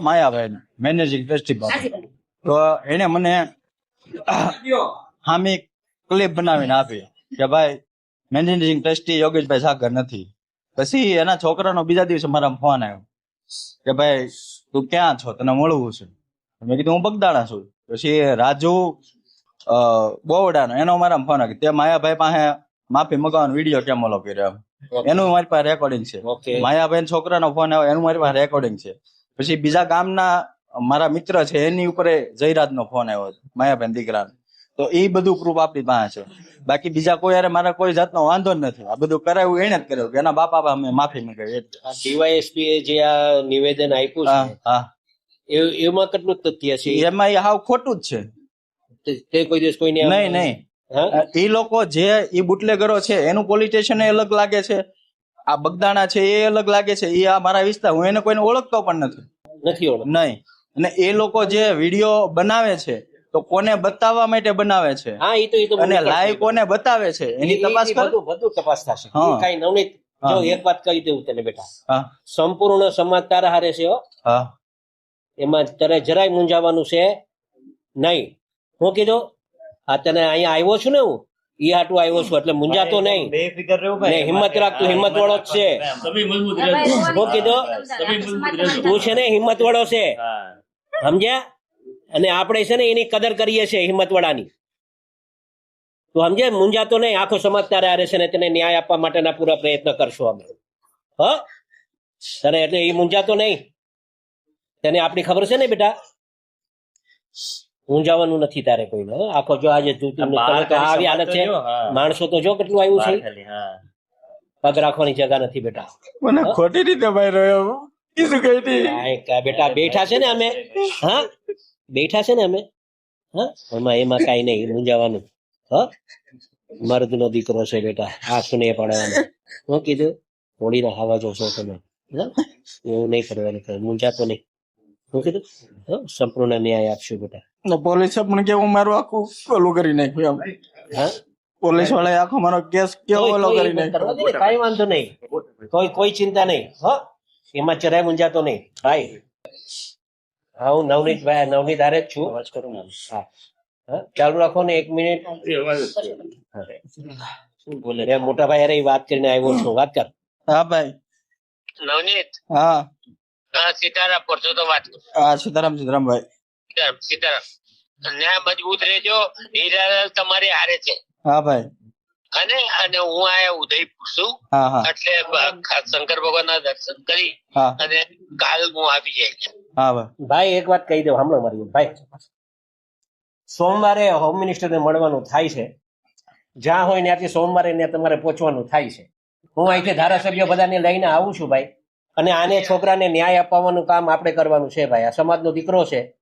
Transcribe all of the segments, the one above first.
Mayabhai managing festival તો એને મને હામી ક્લિપ બનાવીને આપી કે ભાઈ મેનેજિંગ ટ્રસ્ટી યોગેશભાઈ સાગર નથી. પછી એના છોકરાનો બીજા દિવસે મારા ફોન આવ્યો કે ભાઈ તું ક્યાં છો? તને મળવું છે. મેં કીધું હું બગદાણા છું. પછી રાજુ અ, બોવડાનો એનો મારા ફોન આવ્યો તે માયાભાઈ પાસે માફી મગાવવાનો વીડિયો કેમ ઓલો કર્યો. એમ. એનું મારી પાસે રેકોર્ડિંગ છે. માયાભાઈ માયાબેન છોકરાનો ફોન આવ્યો એનું મારી પાસે રેકોર્ડિંગ છે. પછી બીજા ગામના મારા મિત્ર છે એની ઉપર જયરાજ નો ફોન આવ્યો હતો માયાબેન દીકરાનો. તો એ બધું પ્રૂફ આપણી પાસે છે. બાકી બીજા કોઈ યારે મારા કોઈ જાતનો વાંધો જ નથી. આ બધું કરાયું એને જ કર્યું એના બાપા અમે માફી મંગાવી. ડીવાયએસપી એ જે આ નિવેદન આપ્યું છે હા એમાં કેટલું તથ્ય છે? એમાં એ હાવ ખોટું જ છે. તે- તે કોઈ દિવસ કોઈને નહીં નહીં. એ લોકો જે એ બુટલેગરો છે એનું પોલીસ સ્ટેશન અલગ લાગે છે. આ બગદાણા છે એ અલગ લાગે છે એ આ મારા વિસ્તાર હું એને કોઈને ઓળખતો પણ નથી. નથી ઓળખ નહીં. અને એ લોકો જે વીડિયો બનાવે છે તો કોને બતાવવા માટે બનાવે છે? હા એ તો એ તો અને લાઈવ કોને બતાવે છે? એની તપાસ બધું બધું તપાસ થશે. એ નવનીત જો એક વાત કહી દઉં તને બેટા. સંપૂર્ણ સમાજ તારા હારે છે હા. એમાં તારે જરાય મૂંઝાવાનું છે નહીં. હું કીધું આ તને અહીંયા આવ્યો છું ને હું? ઈ હાટું આવ્યો છું એટલે મુંજાતો નહીં. બેફિકર રહેવું ભાઈ. હિંમત રાખ તું હિંમત વાળો જ છે. તમે મજબૂત રહેજો. હું કીધો? તમે મજબૂત રહેજો. તું છે ને હિંમત વાળો છે. હા. સમજ્યા? અને આપણે છે ને એની કદર કરીએ છીએ હિંમત વાળાની તું સમજે મુંજાતો નહીં. આખો સમાજ તારે આરે છે ને તેને ન્યાય આપવા માટેના પૂરા પ્રયત્ન કરશું અમે. હ? તને એટલે એ મુંજાતો નહીં. તને આપણી ખબર છે ને બેટા? મૂંઝાવાનું નથી તારે કોઈને આખો જો આજે આવી હાલત છે. માણસો તો જો કેટલું આવ્યું છે. પગ રાખવાની જગા નથી બેટા. મને ખોટી રીતે ભાઈ રહ્યો શું કહી બેટા બેઠા છે ને અમે. હા? બેઠા છે ને અમે. હા? એમાં એમાં કાઈ નહીં મૂંઝાવાનું મર્દ મર્દનો દીકરો છે બેટા આ સુને પડવાનું. હું કીધું હોળીના હવા જોશો તમે. હા? એવું નહીં કરવાનું મૂંઝાતો નહીં. હું કીધું સંપૂર્ણ ન્યાય આપશું બેટા. પોલીસે પણ કેવું મારું આખું પેલું કરી નાખ્યું એમ. હા? પોલીસવાળા આખો મારો કેસ કેવો કોઈ- ઓલો કરી નાખ્યો. કઈ વાંધો નહીં. કોઈ કોઈ ચિંતા નહીં. હો? એમાં ચરાય મુંજાતો નહીં. ભાઈ. હા હું નવનીત ભાઈ નવનીત આરે જ છું. હા. હા, ચાલુ રાખો ને એક મિનિટ. બોલે મોટા ભાઈ અરે વાત કરીને આવ્યો છું. વાત કર. હા ભાઈ. નવનીત? હા. સીતારામ પરસો તો વાત કર. હા સીતારામ સીતારામ ભાઈ સીતારામ સીતારામ. ન્યાય મજબૂત રહેજો હીરાલાલ તમારે હારે છે. હા ભાઈ. અને અને હું આયા ઉદયપુર છું. એટલે શંકર ભગવાન ના દર્શન કરી અને કાલ હું આવી જાય હા ભાઈ. ભાઈ એક વાત કહી દઉં હમણાં મારી ભાઈ. સોમવારે હોમ મિનિસ્ટર ને મળવાનું થાય છે. જ્યાં હોય ત્યાંથી સોમવારે ત્યાં તમારે પહોંચવાનું થાય છે. હું અહીંથી ધારાસભ્ય બધાને લઈને આવું છું ભાઈ. અને આને છોકરાને ન્યાય અપાવવાનું કામ આપણે કરવાનું છે ભાઈ. આ સમાજનો દીકરો છે.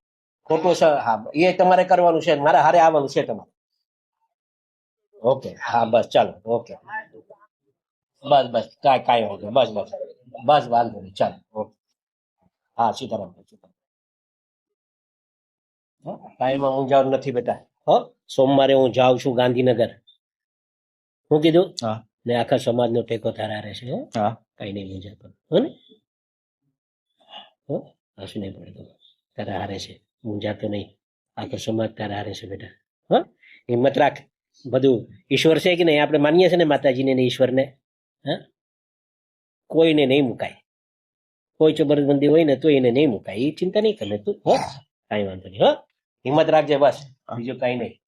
ખોટો છે હા, એ તમારે કરવાનું છે. મારા હારે આવવાનું છે તમારે. ઓકે, હા, બસ, ચાલો, ઓકે. બસ બસ, કાંઈ કાંઈ વાંધો. બસ બસ. બસ, વાંધો નહીં, ચાલો, ઓકે. હા, સીતારામ સીતારામ. હું જાઉં નથી બેટા. હો, સોમવારે હું જાઉં છું ગાંધીનગર. શું કીધું? હા. ને આખા સમાજનો ટેકો તારા હારે છે હો. કઈ નહીં હો ને? હો? હસું નહીં પડે તો. તારા હારે છે. મૂંઝાતો નહીં. આખો સમાજ તારા હારે છે બેટા. હા? હિંમત રાખ. બધું ઈશ્વર છે કે નહીં? આપણે માનીએ છીએ ને માતાજીને ને ઈશ્વરને. હા? કોઈને નહીં મુકાય. કોઈ જબરદસ્તી હોય ને તો એને નહીં મુકાય. એ ચિંતા નહીં કરે તું. હો? કાંઈ વાંધો નહીં. હો? હિંમત રાખજે બસ. બીજું કાંઈ નહીં.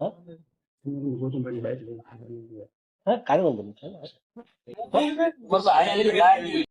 હો? હા કાંઈ વાંધો નહીં